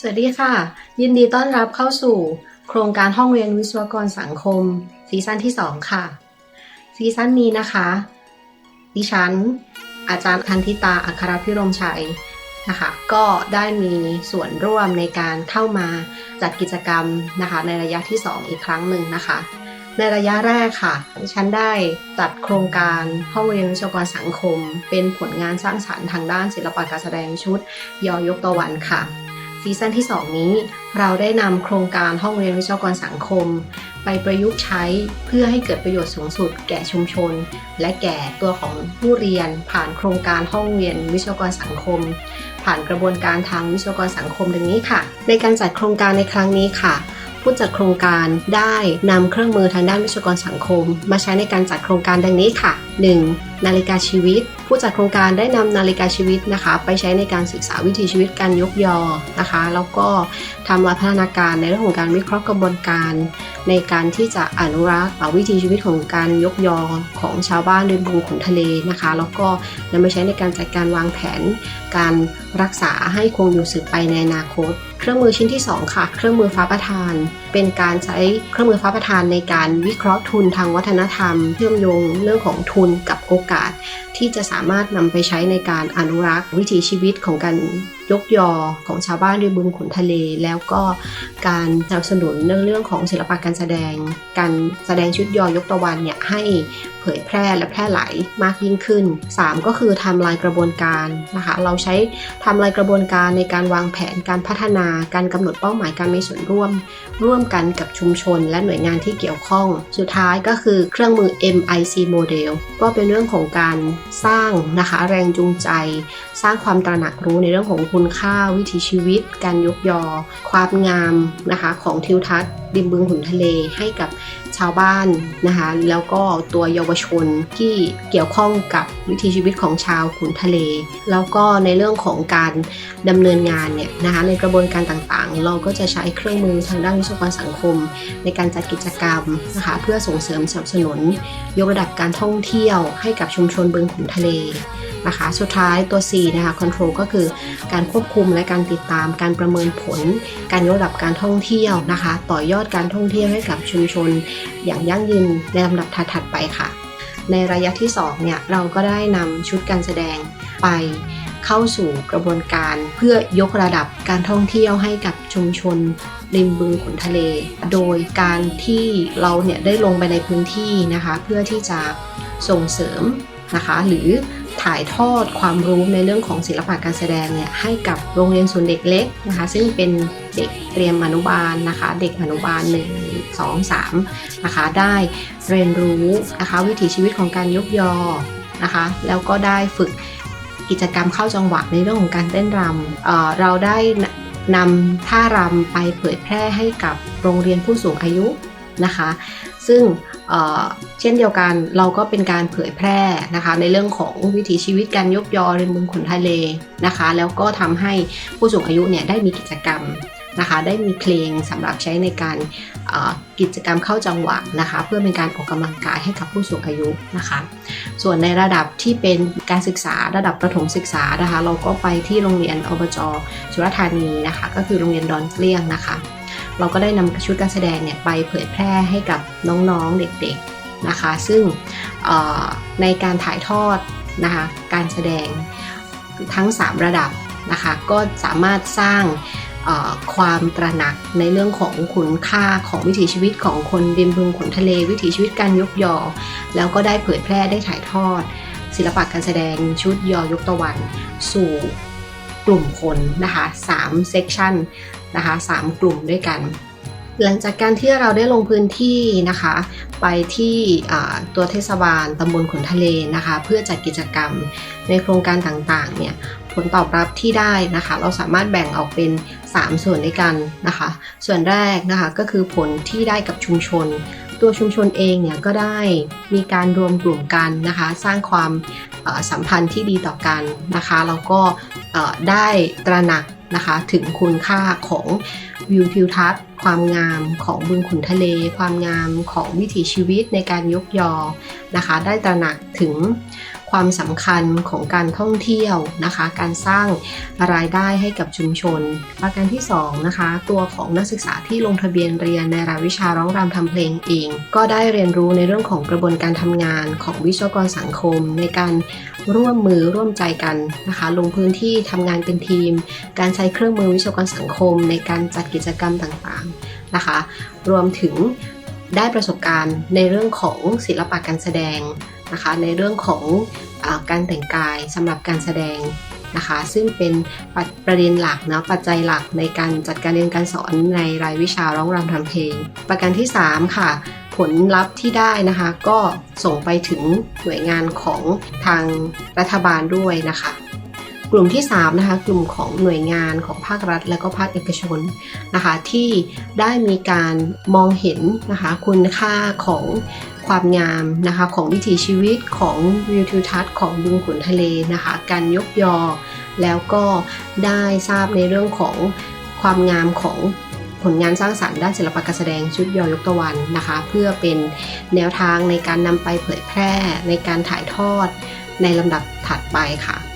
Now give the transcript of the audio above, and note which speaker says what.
Speaker 1: สวัสดีค่ะ ยินดีต้อนรับเข้าสู่ โครงการห้องเรียนวิศวกรสังคม ซีซั่นที่ 2 ค่ะ ซีซั่นนี้นะคะ ดิฉัน อาจารย์คันธิตาอัครพิรมชัยนะคะ ก็ได้มีส่วนร่วมในการเข้ามาจัดกิจกรรมนะคะ ในระยะที่ 2 อีกครั้งหนึ่งนะคะ ในระยะแรกค่ะดิฉันได้จัดโครงการห้องเรียนวิศวกรสังคม เป็นผลงานสร้างสรรค์ทางด้านศิลปะการแสดงชุดยอยกตะวันค่ะ ซีซั่นที่ 2 นี้ เราได้นำโครงการห้องเรียนวิศวกรสังคม ไปประยุกต์ใช้เพื่อให้เกิดประโยชน์สูงสุด แก่ชุมชน และแก่ตัวของผู้เรียน ผ่านโครงการห้องเรียนวิศวกรสังคม ผ่านกระบวนการทางวิศวกรสังคมดังนี้ค่ะ ในการจัดโครงการในครั้งนี้ค่ะผู้จัดโครงการได้นำเครื่องมือทางด้านวิศวกรสังคม มาใช้ในการจัดโครงการดังนี้ค่ะ 1. นาฬิกาชีวิต ผู้จัดโครงการได้นำนาฬิกาชีวิตนะคะ ไปใช้ในการศึกษาวิถีชีวิตการยกยอนะคะ แล้วก็ทำวัฒนาการในเรื่องของการวิเคราะห์กระบวนการ ในการที่จะอนุรักษ์วิถีชีวิตของการยกยอของชาวบ้านริมบึงขุนทะเลนะคะ แล้วก็นำไปใช้ในการจัดการวางแผน การรักษาให้คงอยู่สืบไปในอนาคตเครื่องมือชิ้นที่ 2 ค่ะ เครื่องมือฟ้าประทาน เป็นการใช้เครื่องมือฟ้าประทานในการวิเคราะห์ทุนทางวัฒนธรรม เชื่อมโยงเรื่องของทุนกับโอกาสที่จะสามารถนำไปใช้ในการอนุรักษ์วิถีชีวิตของการ ยกยอของชาวบ้านริมบึงขุนทะเล แล้วก็การสนับสนุนเรื่องเรื่องของศิลปะการแสดง การแสดงชุดยอยกตะวันเนี่ยให้เผยแพร่และแพร่หลายมากยิ่งขึ้น 3 ก็คือทำลายกระบวนการนะคะเราใช้ทำลายกระบวนการในการวางแผนการพัฒนาการกำหนดเป้าหมายการมีส่วนร่วม ร่วมกันกับชุมชน และหน่วยงานที่เกี่ยวข้อง สุดท้ายก็คือเครื่องมือ MIC Model ก็เป็นเรื่องของการสร้างนะคะแรงจูงใจ สร้างความตระหนักรู้ในเรื่องของคุณค่าวิถีชีวิต การยกยอ ความงามนะคะของทิวทัศน์ริมบึงขุนทะเลให้กับชาวบ้านนะคะแล้วก็ตัวเยาวชนที่เกี่ยวข้องกับวิถีชีวิตของชาวขุนทะเล แล้วก็ในเรื่องของการดำเนินงานเนี่ยนะคะในกระบวนการต่างๆ เราก็จะใช้เครื่องมือทางด้านวิศวกรสังคม ในการจัดกิจกรรมนะคะเพื่อส่งเสริมสนับสนุน ยกระดับการท่องเที่ยวให้กับชุมชนบึงขุนทะเล นะคะ สุดท้ายตัว C นะคะ control ก็คือการควบคุมและการติดตาม การประเมินผล การยกระดับการท่องเที่ยวนะคะ ต่อยอดการท่องเที่ยวให้กับชุมชน อย่างยั่งยืนในลำดับถัดๆไปค่ะ ในระยะที่2เนี่ยเราก็ได้นำชุดการแสดงไปเข้าสู่กระบวนการเพื่อยกระดับการท่องเที่ยวให้กับชุมชนริมบึงขุนทะเล โดยการที่เราเนี่ยได้ลงไปในพื้นที่นะคะ เพื่อที่จะส่งเสริมนะคะ หรือ ถ่ายทอดความรู้ในเรื่องของศิลปะการแสดงเนี่ยให้กับโรงเรียนศูนย์เด็กเล็กนะคะ ซึ่งเป็นเด็กเตรียมอนุบาลนะคะ เด็กอนุบาล 1 2 3นะคะได้เรียนรู้นะคะวิถีชีวิตของการยกยอนะคะ แล้วก็ได้ฝึกกิจกรรมเข้าจังหวะในเรื่องของการเต้นรำเเราได้นำท่ารำไปเผยแพร่ให้กับโรงเรียนผู้สูงอายุนะคะ ซึ่ง เช่นเดียวกันเราก็เป็นการเผยแพร่นะคะ ในเรื่องของวิถีชีวิตการยกยอริมบึงขุนทะเลนะคะ แล้วก็ทำให้ผู้สูงอายุเนี่ยได้มีกิจกรรมนะคะ ได้มีเพลงสำหรับใช้ในการกิจกรรมเข้าจังหวะนะคะ เพื่อเป็นการออกกำลังกายให้กับผู้สูงอายุนะคะ ส่วนในระดับที่เป็นการศึกษาระดับประถมศึกษานะคะ เราก็ไปที่โรงเรียนอบจสุรธานีนะคะ ก็คือโรงเรียนดอนเกลี้ยงนะคะ เราก็ได้นำชุดการแสดงเนี่ยไปเผยแพร่ให้กับน้องๆเด็กๆนะคะ ซึ่งในการถ่ายทอดนะคะการแสดงทั้ง 3 ระดับนะคะก็สามารถสร้างความตระหนักในเรื่องของคุณค่าของวิถีชีวิตของคนริมบึงขนทะเล วิถีชีวิตการยกยอ แล้วก็ได้เผยแพร่ได้ถ่ายทอด ศิลปะการแสดงชุดยอยกตะวัน สู่ กลุ่มคนนะคะ3เซกชันนะคะ3กลุ่มด้วยกัน หลังจากการที่เราได้ลงพื้นที่นะคะ ไปที่ตัวเทศบาลตำบลขนทะเลนะคะ เพื่อจัดกิจกรรมในโครงการต่างๆเนี่ยผลตอบรับที่ได้นะคะ เราสามารถแบ่งออกเป็น 3 ส่วนด้วยกันนะคะ ส่วนแรกนะคะก็คือผลที่ได้กับชุมชนตัวชุมชนเองเนี่ยก็ได้มีการรวมกลุ่มกันนะคะ สร้างความ สัมพันธ์ที่ดีต่อกันนะคะแล้วก็ได้ตระหนักนะคะถึงคุณค่าของวิวทิวทัศน์ ความงามของบึงขุนทะเล ความงามของวิถีชีวิตในการยกยอนะคะ ได้ตระหนักถึงความสำคัญของการท่องเที่ยวนะคะ การสร้างรายได้ให้กับชุมชน ประการที่2นะคะตัวของนักศึกษาที่ลงทะเบียนเรียนในรายวิชาร้องรำทำเพลงเอง ก็ได้เรียนรู้ในเรื่องของกระบวนการทำงานของวิศวกรสังคม ในการร่วมมือร่วมใจกันนะคะ ลงพื้นที่ทำงานเป็นทีม การใช้เครื่องมือวิศวกรสังคม ในการจัดกิจกรรมต่างนะคะ รวมถึงได้ประสบการณ์ในเรื่องของศิลปะการแสดงนะคะ ในเรื่องของอการแต่งกายสำหรับการแสดงนะคะ ซึ่งเป็นปประเด็นหลักนะปัจจัยหลักในการจัดการเรียนการสอนในรายวิชาร้องรำทำเพลง ประการที่ 3 ค่ะ ผลลัพธ์ที่ได้นะคะ ก็ส่งไปถึงหน่วยงานของทางรัฐบาลด้วยนะคะ กลุ่มที่3นะคะกลุ่มของหน่วยงานของภาครัฐ และก็ภาคเอกชนนะคะที่ได้มีการมองเห็นนะคะคุณค่าของความงามนะคะของวิถีชีวิตของวิวทิวทัศน์ของบึงขุนทะเลนะคะการยกยอ แล้วก็ได้ทราบในเรื่องของความงามของผลงานสร้างสรรค์ด้านศิลปะการแสดงชุดยอยกตะวันนะคะ เพื่อเป็นแนวทางในการนำไปเผยแพร่ในการถ่ายทอดในลำดับถัดไปค่ะ